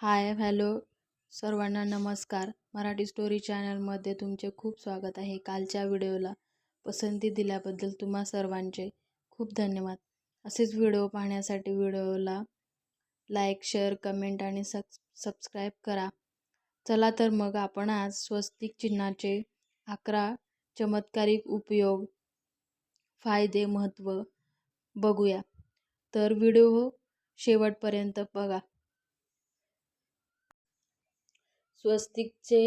Hi hello सर्वांना नमस्कार. Marathi story चॅनलमध्ये तुमचे खूप स्वागत आहे कालच्या व्हिडिओला. पसंती दिल्याबद्दल तुम्हा सर्वांचे खूप धन्यवाद. असेच व्हिडिओ पाहण्यासाठी व्हिडिओला लाईक शेअर कमेंट आणि सक्स सबस्क्राईब करा. चला तर मग आपण आज स्वस्तिक चिन्हाचे अकरा चमत्कारिक उपयोग फायदे महत्त्व बघूया. तर व्हिडिओ शेवटपर्यंत बघा. स्वस्तिकचे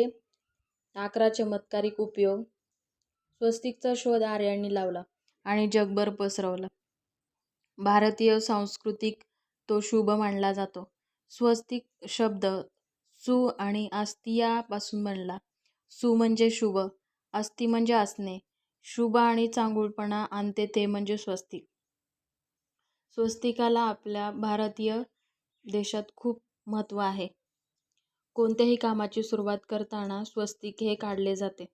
अकरा चमत्कारिक उपयोग. स्वस्तिकचा शोध आर्यांनी लावला आणि जगभर पसरवला. भारतीय सांस्कृतिक तो शुभ मानला जातो. स्वस्तिक शब्द सु आणि अस्तियापासून बनला. सु म्हणजे शुभ अस्थि म्हणजे असणे शुभ आणि चांगुलपणा आणते ते म्हणजे स्वस्तिक. स्वस्तिकाला आपल्या भारतीय देशात खूप महत्त्व आहे. कोणत्याही कामाची सुरुवात करताना स्वस्तिक हे काढले जाते.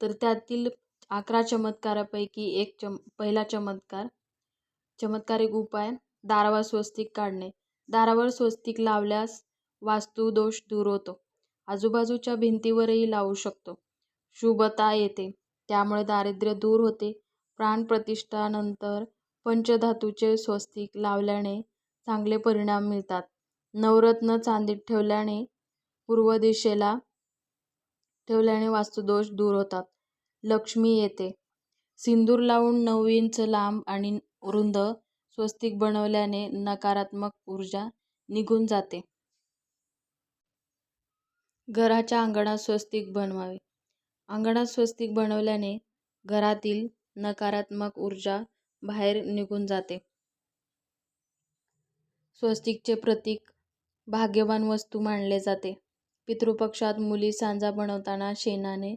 तर त्यातील अकरा चमत्कारापैकी एक चम पहिला चमत्कार चमत्कारिक उपाय दारावर स्वस्तिक काढणे. दारावर स्वस्तिक लावल्यास वास्तुदोष दूर होतो. आजूबाजूच्या भिंतीवरही लावू शकतो. शुभता येते. त्यामुळे दारिद्र्य दूर होते. प्राणप्रतिष्ठानंतर पंचधातूचे स्वस्तिक लावल्याने चांगले परिणाम मिळतात. नवरत्न चांदीत ठेवल्याने पूर्व दिशेला ठेवल्याने वास्तुदोष दूर होतात. लक्ष्मी येते. सिंदूर लावून नऊ इंच लांब आणि रुंद स्वस्तिक बनवल्याने नकारात्मक ऊर्जा निघून जाते. घराच्या अंगणात स्वस्तिक बनवावे. अंगणात स्वस्तिक बनवल्याने घरातील नकारात्मक ऊर्जा बाहेर निघून जाते. स्वस्तिकचे प्रतीक भाग्यवान वस्तू मानले जाते. पितृपक्षात मुली सांजा बनवताना शेणाने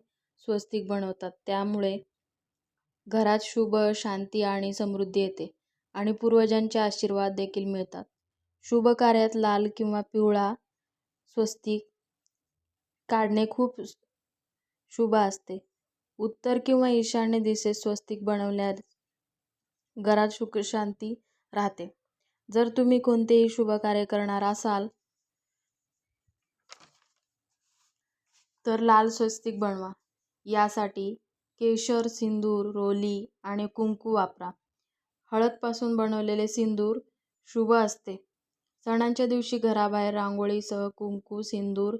स्वस्तिक बनवतात. त्यामुळे घरात शुभ शांती आणि समृद्धी येते आणि पूर्वजांचे आशीर्वाद देखील मिळतात. शुभ कार्यात लाल किंवा पिवळा स्वस्तिक काढणे खूप शुभ असते. उत्तर किंवा ईशान्य दिशेत स्वस्तिक बनवल्यास घरात सुख शांती राहते. जर तुम्ही कोणतेही शुभ कार्य करणार असाल तर लाल स्वस्तिक बनवा. यासाठी केशर सिंदूर रोली आणि कुंकू वापरा. हळदपासून बनवलेले सिंदूर शुभ असते. सणांच्या दिवशी घराबाहेर रांगोळीसह कुंकू सिंदूर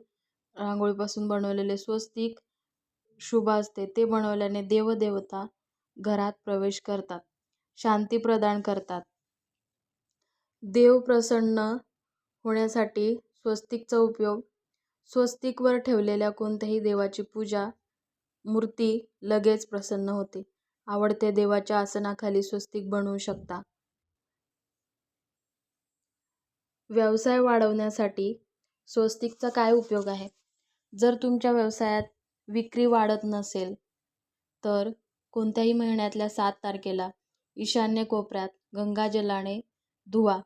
रांगोळीपासून बनवलेले स्वस्तिक शुभ असते. ते बनवल्याने देवदेवता घरात प्रवेश करतात. शांती प्रदान करतात. देव प्रसन्न होण्यासाठी स्वस्तिकचा उपयोग स्वस्तिकवर ठेवलेल्या कोणत्याही देवाची पूजा मूर्ती लगेच प्रसन्न होते. आवडत्या देवाच्या आसनाखाली स्वस्तिक बनवू शकता. व्यवसाय वाढवण्यासाठी स्वस्तिकचा काय उपयोग आहे? जर तुमच्या व्यवसायात विक्री वाढत नसेल तर कोणत्याही महिन्यातल्या सात तारखेला ईशान्य कोपऱ्यात गंगाजलाने धुवा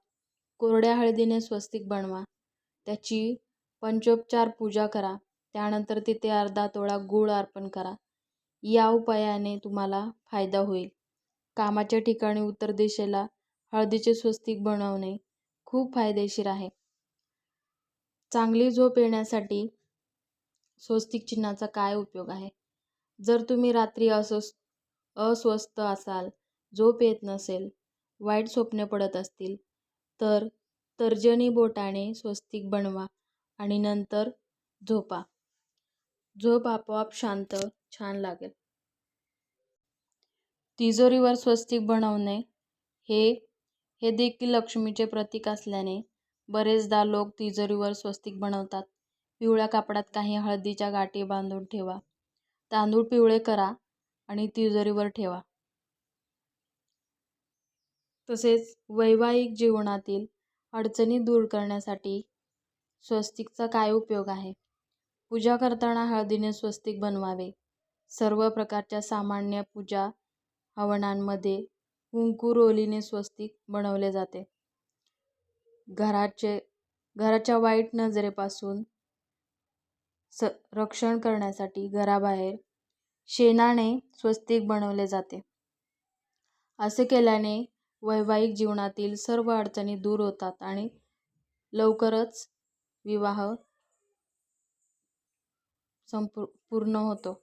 कोरड्या हळदीने स्वस्तिक बनवा. त्याची पंचोपचार पूजा करा. त्यानंतर तिथे अर्धा तोळा गूळ अर्पण करा. या उपायाने तुम्हाला फायदा होईल. कामाच्या ठिकाणी उत्तर दिशेला हळदीचे स्वस्तिक बनवणे खूप फायदेशीर आहे. चांगली झोप येण्यासाठी स्वस्तिक चिन्हाचा काय उपयोग आहे? जर तुम्ही रात्री अस्वस् अस्वस्थ असाल झोप येत नसेल वाईट स्वप्ने पडत असतील तर तर्जनी बोटाने स्वस्तिक बनवा. आणि नंतर झोपा. झोप आपोआप शांत छान लागेल. तिजोरीवर स्वस्तिक बनवणे हे हे देखील लक्ष्मीचे प्रतीक असल्याने बरेचदा लोक तिजोरीवर स्वस्तिक बनवतात. पिवळ्या कापडात काही हळदीच्या गाठी बांधून ठेवा. तांदूळ पिवळे करा आणि तिजोरीवर ठेवा. तसेच वैवाहिक जीवनातील अडचणी दूर करण्यासाठी स्वस्तिकचा काय उपयोग आहे? पूजा करताना हळदीने स्वस्तिक बनवावे. सर्व प्रकारच्या सामान्य पूजा हवनांमध्ये कुंकू रोलीने स्वस्तिक बनवले जाते. घराचे घराच्या वाईट नजरेपासून स रक्षण करण्यासाठी घराबाहेर शेणाने स्वस्तिक बनवले जाते. असे केल्याने वैवाहिक जीवनातील सर्व अडचणी दूर होतात आणि लवकरच विवाह संपू पूर्ण होतो.